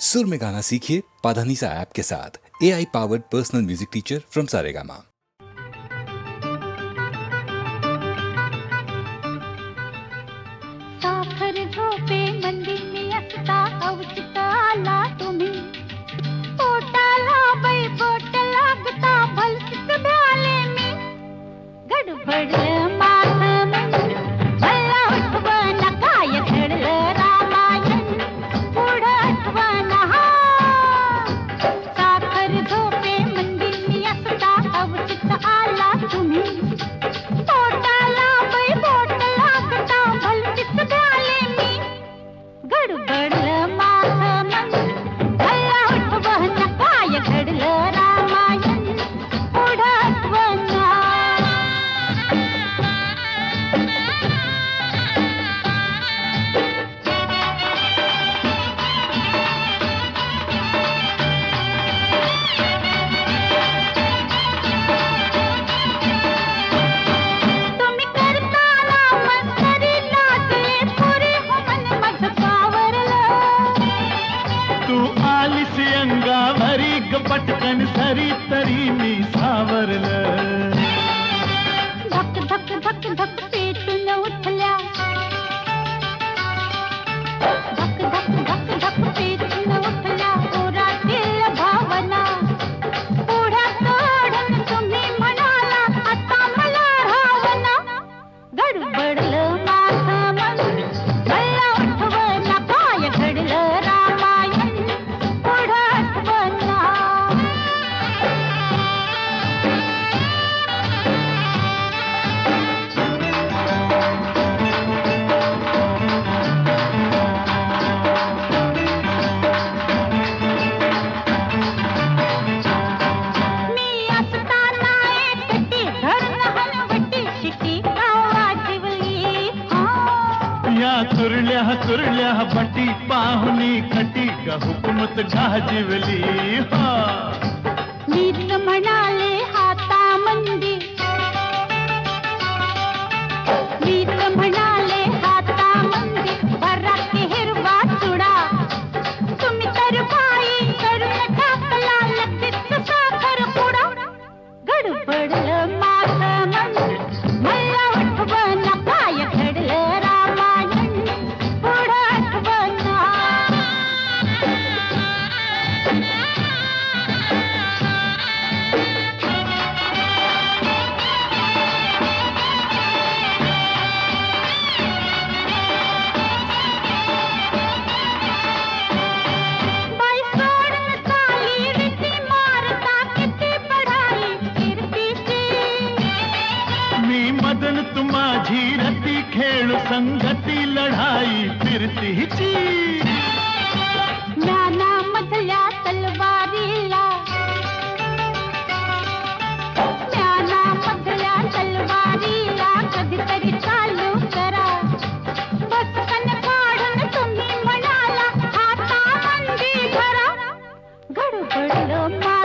सुर में गाना सीखिए पाधानीसा ऐप के साथ। A I powered personal music teacher from Saregama मंदिर में अक्ता अवचताला बोटला भल में। तुरल्या तुरल्या पट्टी पाहुनी खटी का हुकूमत जहाजी हा. नीत म्हणाले गड़बड़ लो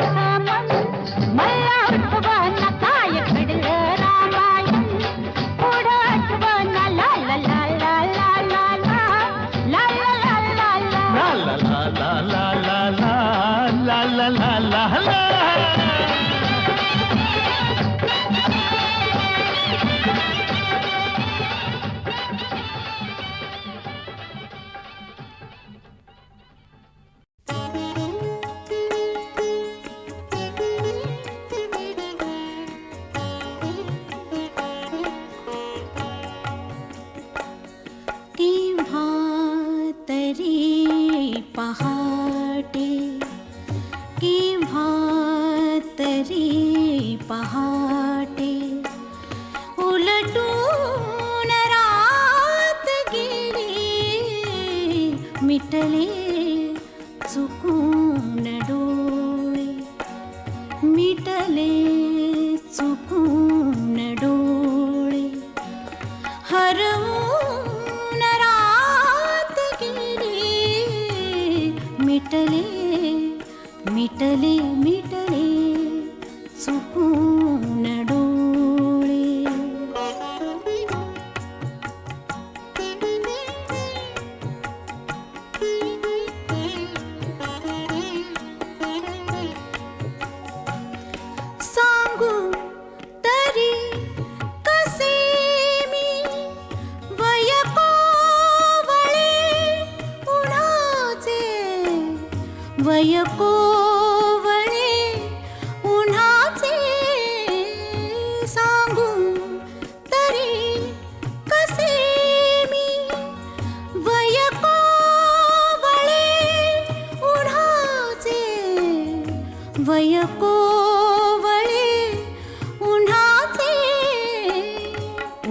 把好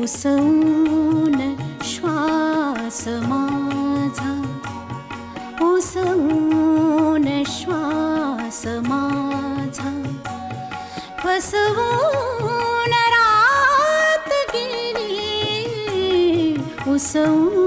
उसवून श्वास माझा. उसवून श्वास माझा. फसवून रात गेली. उसवून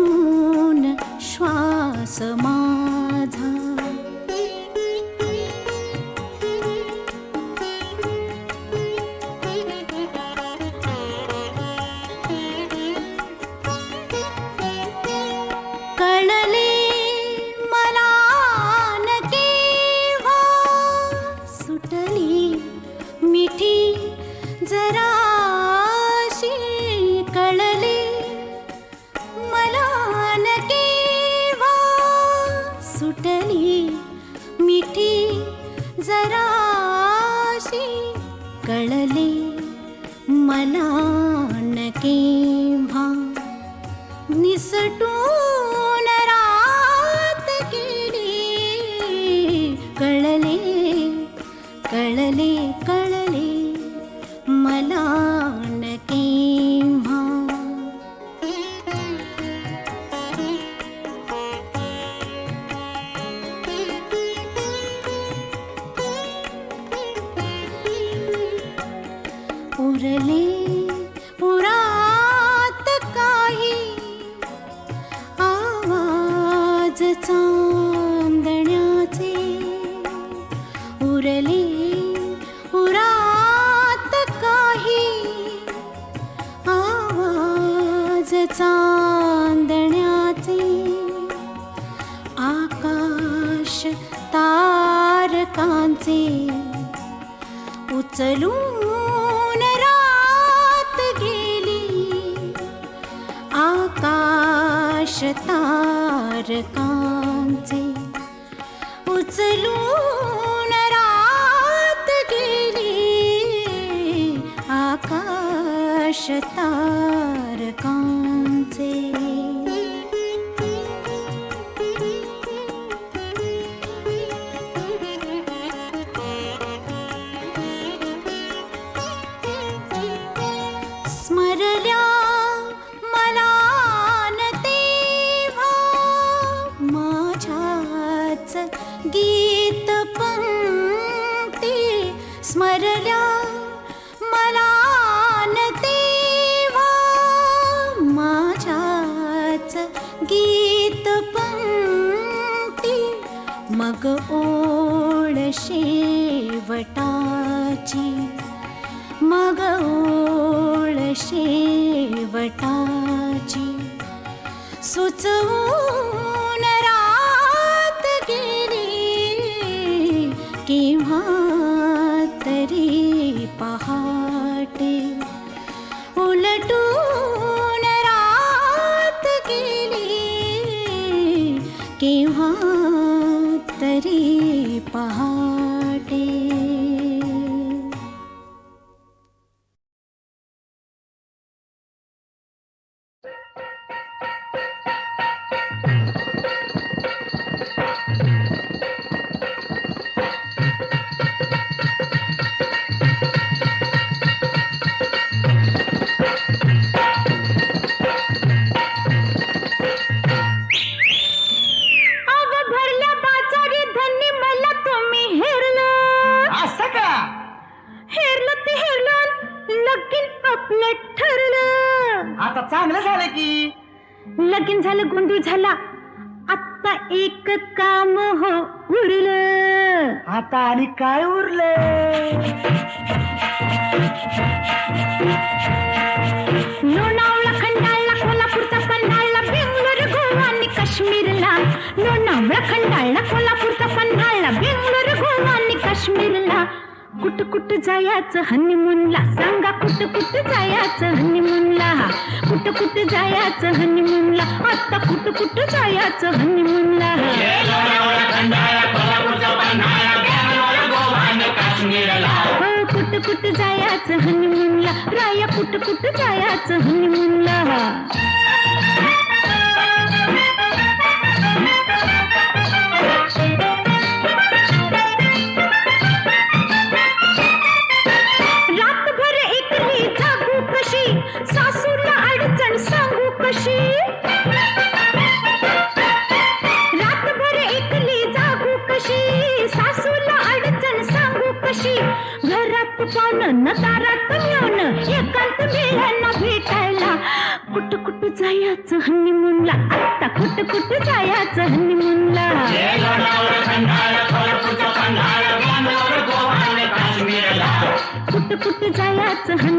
जराशी कळले. मला न केव्हा सुटली. मिठी जराशी कळले. मला न केव्हा முரளே उचलून रात गेली. आकाश तारकांचे मग ओळ शेवटाची. मग ओळ शेवटाची. सुचवू कुठं जायाचं हनीमूनला सांगा कुठं कुठं जायाचं हनीमूनला कुठं कुठं जायाचं हनीमूनला आता कुठं कुठ जायाचं हनीमूनला हो कुठं कुठ जायाचं हनीमूनला राया कुठं कुठं जायाचं हनीमूनला आता कुठ कुठ जायचं हनीमूनला कुठ कुठ जायाच हनी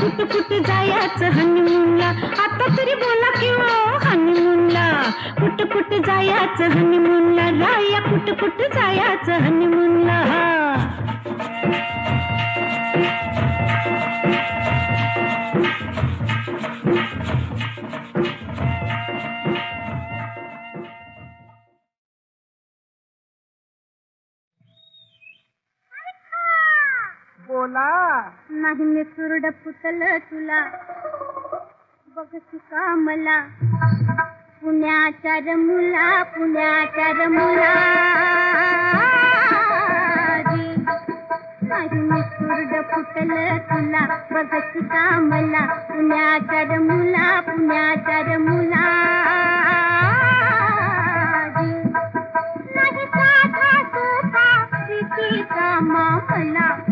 कुठ कुठ जायचं हनीमूनला? आता तरी बोला किंवा हो, हनीमूनला. कुठ कुठ जायचं हनीमूनला? राया कुठ कुठ जायचं हनीमूनला? नाही मी तुरड पुतल तुला बघ का मला पुण्याच्या रमुला पुण्याच्या रमुला तुरड पुतल तुला बघ का मला पुण्याच्या रमुला पुण्याच्या रमुला. नाही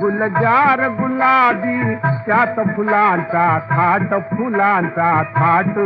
गुलजार गुलाबी क्या त्यात फुलांचा थाट फुलांचा थाट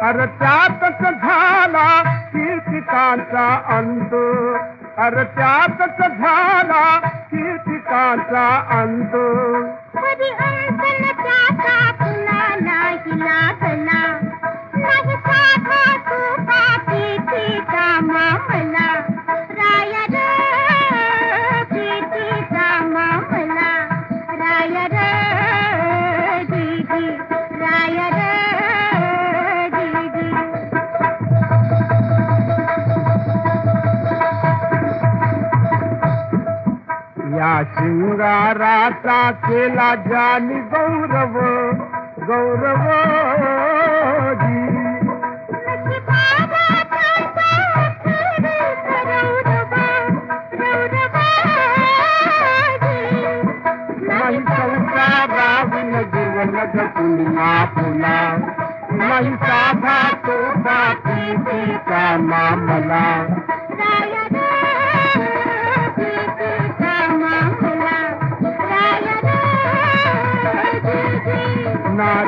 अरे त्यातच झाला कीर्तिकांचा अंत। अरे त्यातच झाला का अंत या शृंगाराचा केला जानी गौरव गौरव जी। नाही जीवन साधा तो बाकीचा मामला not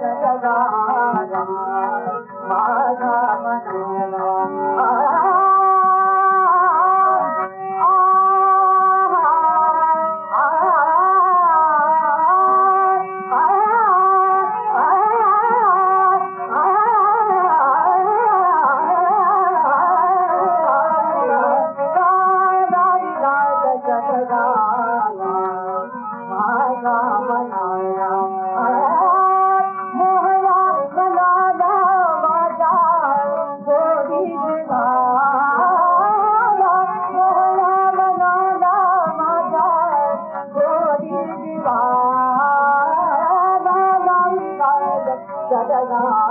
ಜಗದ যায় না